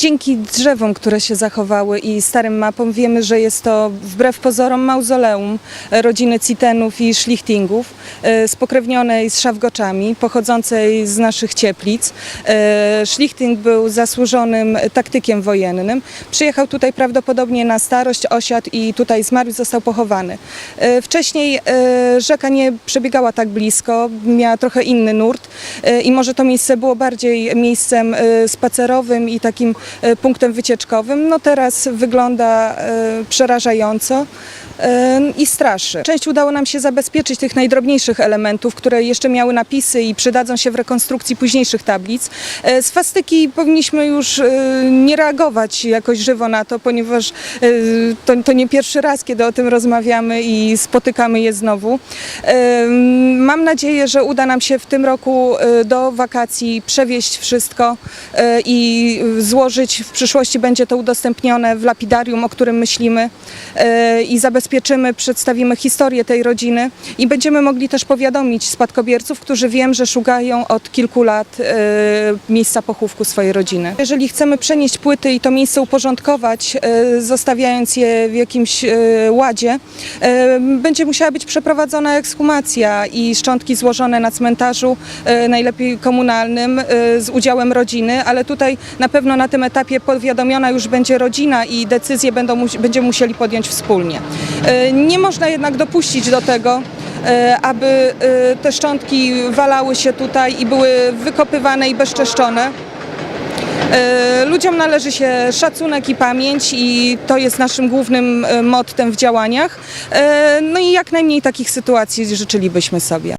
Dzięki drzewom, które się zachowały i starym mapom wiemy, że jest to wbrew pozorom mauzoleum rodziny Citenów i Szlichtingów, e, spokrewnionej z szawgoczami, pochodzącej z naszych cieplic. E, Szlichting był zasłużonym taktykiem wojennym. Przyjechał tutaj prawdopodobnie na starość, osiadł i tutaj zmarł został pochowany. E, Wcześniej e, rzeka nie przebiegała tak blisko, miała trochę inny nurt i może to miejsce było bardziej miejscem e, spacerowym i takim e, punktem wycieczkowym. No teraz wygląda e, przerażająco e, i straszy. Część udało nam się zabezpieczyć tych najdrobniejszych elementów, które jeszcze miały napisy i przydadzą się w rekonstrukcji późniejszych tablic. E, Swastyki powinniśmy już e, nie reagować jakoś żywo na to, ponieważ e, to, to nie pierwszy raz, kiedy o tym rozmawiamy i spotykamy je znowu. E, Mam nadzieję, że uda nam się w tym roku e, do wakacji przewieźć wszystko e, i złożyć, w przyszłości będzie to udostępnione w lapidarium, o którym myślimy e, i zabezpieczymy, przedstawimy historię tej rodziny i będziemy mogli też powiadomić spadkobierców, którzy wiem, że szukają od kilku lat e, miejsca pochówku swojej rodziny. Jeżeli chcemy przenieść płyty i to miejsce uporządkować, e, zostawiając je w jakimś e, ładzie, będzie musiała być przeprowadzona ekshumacja i szczątki złożone na cmentarzu, najlepiej komunalnym, z udziałem rodziny, ale tutaj na pewno na tym etapie powiadomiona już będzie rodzina i decyzje będą, będziemy musieli podjąć wspólnie. E, Nie można jednak dopuścić do tego, e, aby e, te szczątki walały się tutaj i były wykopywane i bezczeszczone. Ludziom należy się szacunek i pamięć i to jest naszym głównym mottem w działaniach. No i jak najmniej takich sytuacji życzylibyśmy sobie.